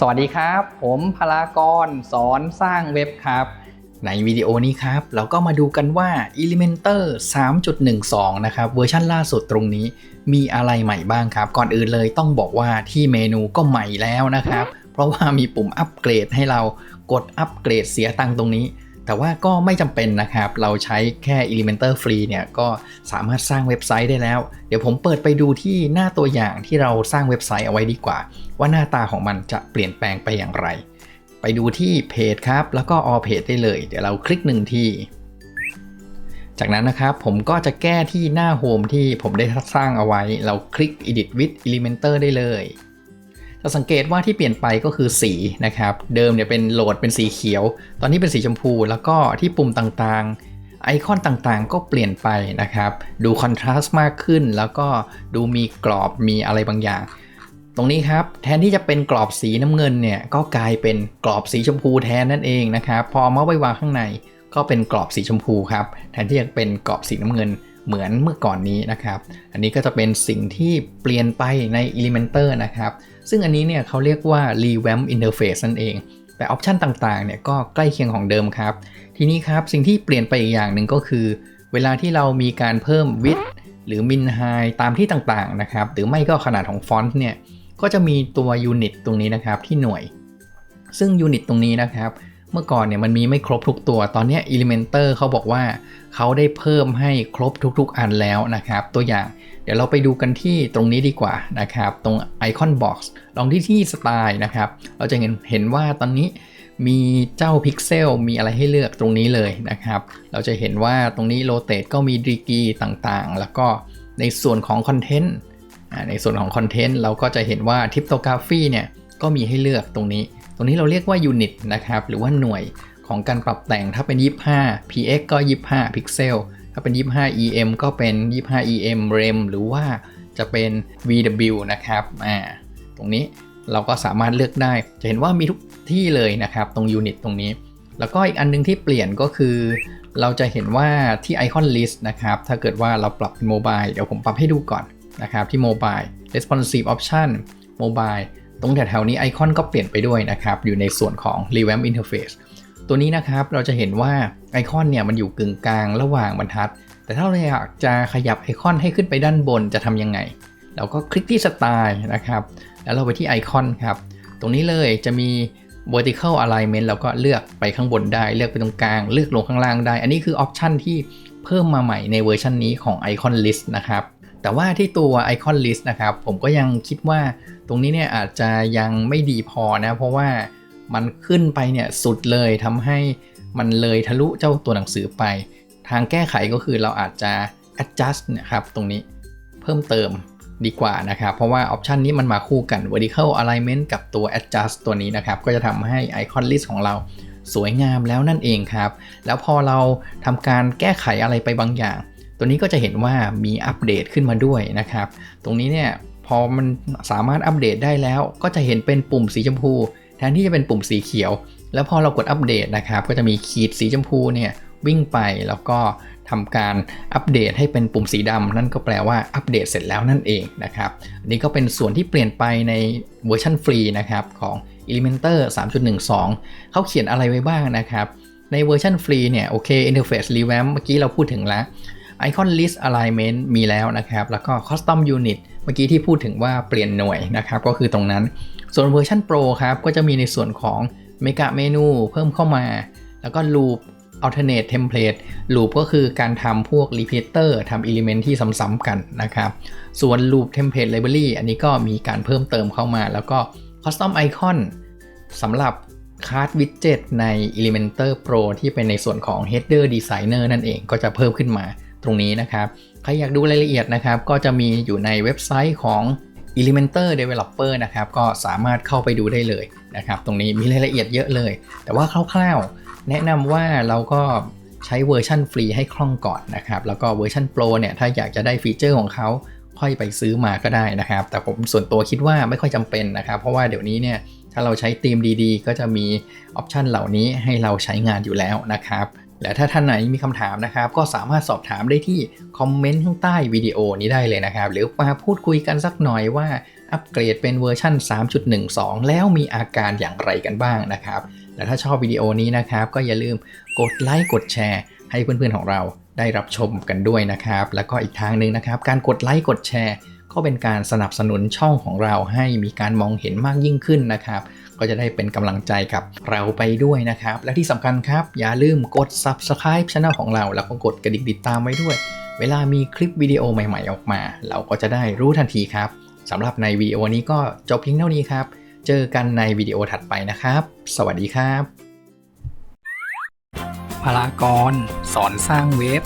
สวัสดีครับ ผมพลากรสอนสร้างเว็บครับ ในวิดีโอนี้ครับ เราก็มาดูกันว่า Elementor 3.12 นะครับเวอร์ชันล่าสุดตรงนี้ มีอะไรใหม่บ้างครับ ก่อนอื่นเลยต้องบอกว่าที่เมนูก็ใหม่แล้วนะครับ เพราะว่ามีปุ่มอัปเกรดให้เรากดอัปเกรดเสียตังค์ตรงนี้ แต่ว่าก็ไม่จำเป็นนะครับ เราใช้แค่ Elementor Free เนี่ยก็สามารถสร้างเว็บไซต์ได้แล้ว เดี๋ยวผมเปิดไปดูที่หน้าตัวอย่างที่เราสร้างเว็บไซต์เอาไว้ดีกว่า ว่าหน้าตาของมันจะเปลี่ยนแปลงไปอย่างไร ไปดูที่เพจครับ แล้วก็ all page ได้เลย เดี๋ยวเราคลิกหนึ่งที่จากนั้นนะครับผมก็จะแก้ที่หน้าโฮมที่ผมได้สร้างเอาไว้ เราคลิก edit with Elementor ได้เลย จะสังเกตว่าที่เปลี่ยนไปก็คือสีนะครับ เดิมเนี่ยเป็นโหลดเป็นสีเขียว ตอนนี้เป็นสีชมพู แล้วก็ที่ปุ่มต่างๆ ไอคอนต่างๆ ก็เปลี่ยนไปนะครับ ดูคอนทราสต์มากขึ้น แล้วก็ดูมีกรอบมีอะไรบางอย่าง ตรงนี้ครับ แทนที่จะเป็นกรอบสีน้ำเงินเนี่ย ก็กลายเป็นกรอบสีชมพูแทนนั่นเองนะครับ พอเอามาไว้วางข้างใน ก็เป็นกรอบสีชมพูครับ แทนที่จะเป็นกรอบสีน้ำเงินเหมือนเมื่อก่อนนี้นะครับ อันนี้ก็จะเป็นสิ่งที่เปลี่ยนไปใน Elementor นะครับ ซึ่งอันนี้เนี่ยเขาเรียกว่า revamp interface นั่นเอง แต่ออปชันต่างๆเนี่ยก็ใกล้เคียงของเดิมครับ ทีนี้ครับสิ่งที่เปลี่ยนไปอีกอย่างหนึ่งก็คือ เวลาที่เรามีการเพิ่ม width หรือ min high ตามที่ต่างๆนะครับ หรือไม่ก็ขนาดของฟอนต์เนี่ยก็จะมีตัว unit ตรงนี้นะครับที่หน่วย ซึ่ง unit ตรงนี้นะครับ เมื่อก่อนเนี่ยมันมีไม่ครบทุกตัว ตอนนี้ Elementor เขาบอกว่าเขาได้เพิ่มให้ครบทุกๆอันแล้วนะครับ ตัวอย่าง เดี๋ยวเราไปดูกันที่ตรงนี้ดีกว่านะครับ ตรง Icon Box ลองที่ที่สไตล์นะครับ เราจะเห็นเห็นว่าตอนนี้มีเจ้าพิกเซลมีอะไรให้เลือกตรงนี้เลยนะครับ เราจะเห็นว่าตรงนี้โ o เต e ก็มีดีกีต่างๆ แล้วก็ในส่วนของคอนเทนต์ในส่วนของคอนเทนต์เราก็จะเห็นว่าทิปโตกราฟีเนี่ยก็มีให้เลือกตรงนี้ ตรงนี้เราเรียกว่ายูนิตนะครับ หรือว่าหน่วยของการปรับแต่ง ถ้าเป็น 25 px ก็ 25 พิกเซล ถ้าเป็น 25 em ก็เป็น 25 em rem หรือว่าจะเป็น vw นะครับ อ่า ตรงนี้เราก็สามารถเลือกได้ จะเห็นว่ามีทุกที่เลยนะครับ ตรงยูนิตตรงนี้ แล้วก็อีกอันนึงที่เปลี่ยนก็คือ เราจะเห็นว่าที่ Icon List นะครับ ถ้าเกิดว่าเราปรับเป็นโมบาย เดี๋ยวผมปรับให้ดูก่อนนะครับ ที่โมบาย responsive option mobile ตรงแถวๆนี้ไอคอนก็เปลี่ยนไปด้วยนะครับ อยู่ในส่วนของ revamp interface ตัวนี้นะครับเราจะเห็นว่าไอคอนเนี่ยมันอยู่กึ่งกลางระหว่างบรรทัด แต่ถ้าเราอยากจะขยับไอคอนให้ขึ้นไปด้านบนจะทำยังไง เราก็คลิกที่สไตล์นะครับ แล้วเราไปที่ไอคอนครับ ตรงนี้เลยจะมี vertical alignment เราก็เลือกไปข้างบนได้ เลือกไปตรงกลาง เลือกลงข้างล่างได้ อันนี้คือออปชันที่เพิ่มมาใหม่ในเวอร์ชันนี้ของ Icon List นะครับ แต่ว่าที่ตัว Icon List นะครับ ผมก็ยังคิดว่าตรงนี้เนี่ยอาจจะยังไม่ดีพอนะ เพราะว่ามันขึ้นไปเนี่ยสุดเลยทำให้มันเลยทะลุเจ้าตัวหนังสือไป ทางแก้ไขก็คือเราอาจจะ adjust นะครับ ตรงนี้เพิ่มเติมดีกว่านะครับ เพราะว่าออปชันนี้มันมาคู่กัน vertical alignment กับตัว adjust ตัวนี้นะครับ ก็จะทำให้ icon list ของเราสวยงามแล้วนั่นเองครับ แล้วพอเราทำการแก้ไขอะไรไปบางอย่าง ตัวนี้ก็จะเห็นว่ามีอัปเดตขึ้นมาด้วยนะครับ ตรงนี้เนี่ยพอมันสามารถอัปเดตได้แล้วก็จะเห็นเป็นปุ่มสีชมพู แทนที่จะเป็นปุ่มสีเขียว แล้วพอเรากดอัปเดตนะครับ ก็จะมีขีดสีชมพูเนี่ยวิ่งไปแล้วก็ทำการอัปเดตให้เป็นปุ่มสีดำนั่นก็แปลว่าอัปเดตเสร็จแล้วนั่นเองนะครับอันนี้ก็เป็นส่วนที่เปลี่ยนไปในเวอร์ชันฟรีนะครับของ Elementor 3.12 เขาเขียนอะไรไว้บ้างนะครับ ในเวอร์ชันฟรีเนี่ยโอเค Interface Revamp เมื่อกี้เราพูดถึงแล้ว Icon List Alignment มีแล้วนะครับ แล้วก็ Custom Unit เมื่อกี้ที่พูดถึงว่าเปลี่ยนหน่วยนะครับ ก็คือตรงนั้น ส่วนเวอร์ชัน Pro ครับ ก็จะมีในส่วนของ Mega Menu เพิ่มเข้ามา แล้วก็ Loop alternate template loop ก็คือการทำพวก repeater ทำ element ที่ซ้ำๆกันนะครับ ส่วน loop template library อันนี้ก็มีการเพิ่มเติมเข้ามา แล้วก็ custom icon สำหรับ card widget ใน Elementor Pro ที่เป็นในส่วนของ header designer นั่นเองก็จะเพิ่มขึ้นมา ตรงนี้นะครับ ใครอยากดูรายละเอียดนะครับ ก็จะมีอยู่ในเว็บไซต์ของ Elementor Developer นะครับ ก็สามารถเข้าไปดูได้เลยนะครับ ตรงนี้มีรายละเอียดเยอะเลย แต่ว่าคร่าวๆ แนะนำว่าเราก็ใช้เวอร์ชันฟรีให้คล่องก่อนนะครับ แล้วก็เวอร์ชันโปรเนี่ย ถ้าอยากจะได้ฟีเจอร์ของเขาค่อยไปซื้อมาก็ได้นะครับ แต่ผมส่วนตัวคิดว่าไม่ค่อยจำเป็นนะครับ เพราะว่าเดี๋ยวนี้เนี่ยถ้าเราใช้ธีมดีๆ ก็จะมีออปชันเหล่านี้ให้เราใช้งานอยู่แล้วนะครับ และถ้าท่านไหนมีคำถามนะครับ ก็สามารถสอบถามได้ที่คอมเมนต์ข้างใต้วิดีโอนี้ได้เลยนะครับ หรือมาพูดคุยกันสักหน่อยว่าอัปเกรดเป็นเวอร์ชัน3.12 แล้วมีอาการอย่างไรกันบ้างนะครับ และถ้าชอบวิดีโอนี้นะครับ ก็อย่าลืมกดไลค์กดแชร์ ให้เพื่อนๆของเราได้รับชมกันด้วยนะครับ แล้วก็อีกทางหนึ่งนะครับ การกดไลค์กดแชร์ ก็เป็นการสนับสนุนช่องของเราให้มีการมองเห็นมากยิ่งขึ้นนะครับ ก็จะได้เป็นกำลังใจกับเราไปด้วยนะครับ และที่สำคัญครับ อย่าลืมกด subscribe channel ของเรา แล้วก็กดกระดิ่งติดตามไว้ด้วย เวลามีคลิปวิดีโอใหม่ๆออกมา เราก็จะได้รู้ทันทีครับสำหรับในวิดีโอนี้ก็จบเพียงเท่านี้ครับ เจอกันในวิดีโอถัดไปนะครับ สวัสดีครับพลากรสอนสร้างเว็บ